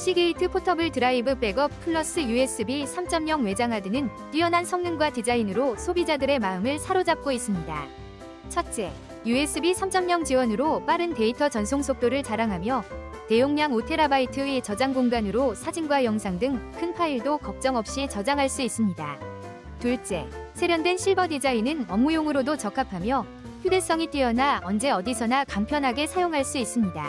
시게이트 포터블 드라이브 백업 플러스 USB 3.0 외장하드는 뛰어난 성능과 디자인으로 소비자들의 마음을 사로잡고 있습니다. 첫째, USB 3.0 지원으로 빠른 데이터 전송 속도를 자랑하며 대용량 5TB의 저장 공간으로 사진과 영상 등 큰 파일도 걱정 없이 저장할 수 있습니다. 둘째, 세련된 실버 디자인은 업무용으로도 적합하며 휴대성이 뛰어나 언제 어디서나 간편하게 사용할 수 있습니다.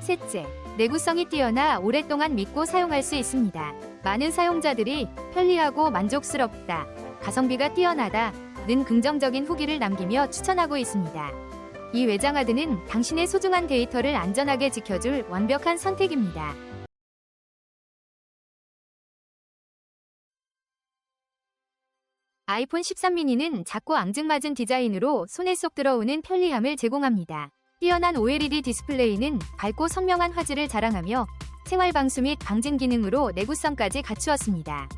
셋째, 내구성이 뛰어나 오랫동안 믿고 사용할 수 있습니다. 많은 사용자들이 편리하고 만족스럽다, 가성비가 뛰어나다, 는 긍정적인 후기를 남기며 추천하고 있습니다. 이 외장하드는 당신의 소중한 데이터를 안전하게 지켜줄 완벽한 선택입니다. 아이폰 13 미니는 작고 앙증맞은 디자인으로 손에 쏙 들어오는 편리함을 제공합니다. 뛰어난 OLED 디스플레이는 밝고 선명한 화질을 자랑하며 생활 방수 및 방진 기능으로 내구성까지 갖추었습니다.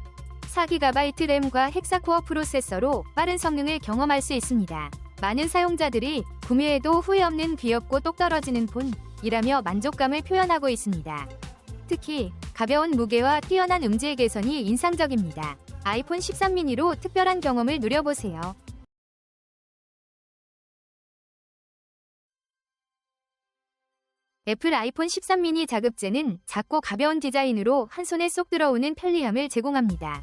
4GB 램과 헥사코어 프로세서로 빠른 성능을 경험할 수 있습니다. 많은 사용자들이 구매해도 후회 없는 귀엽고 똑 떨어지는 폰이라며 만족감을 표현하고 있습니다. 특히 가벼운 무게와 뛰어난 음질 개선이 인상적입니다. 아이폰 13 미니로 특별한 경험을 누려보세요. 애플 아이폰 13 미니 자급제는 작고 가벼운 디자인으로 한 손에 쏙 들어오는 편리함을 제공합니다.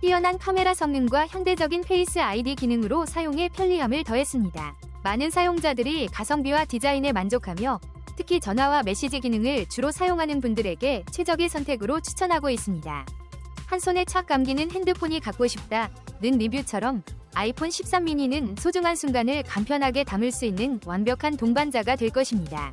뛰어난 카메라 성능과 현대적인 페이스 아이디 기능으로 사용에 편리함을 더했습니다. 많은 사용자들이 가성비와 디자인에 만족하며 특히 전화와 메시지 기능을 주로 사용하는 분들에게 최적의 선택으로 추천하고 있습니다. 한 손에 착 감기는 핸드폰이 갖고 싶다. 는 리뷰처럼 아이폰 13 미니는 소중한 순간을 간편하게 담을 수 있는 완벽한 동반자가 될 것입니다.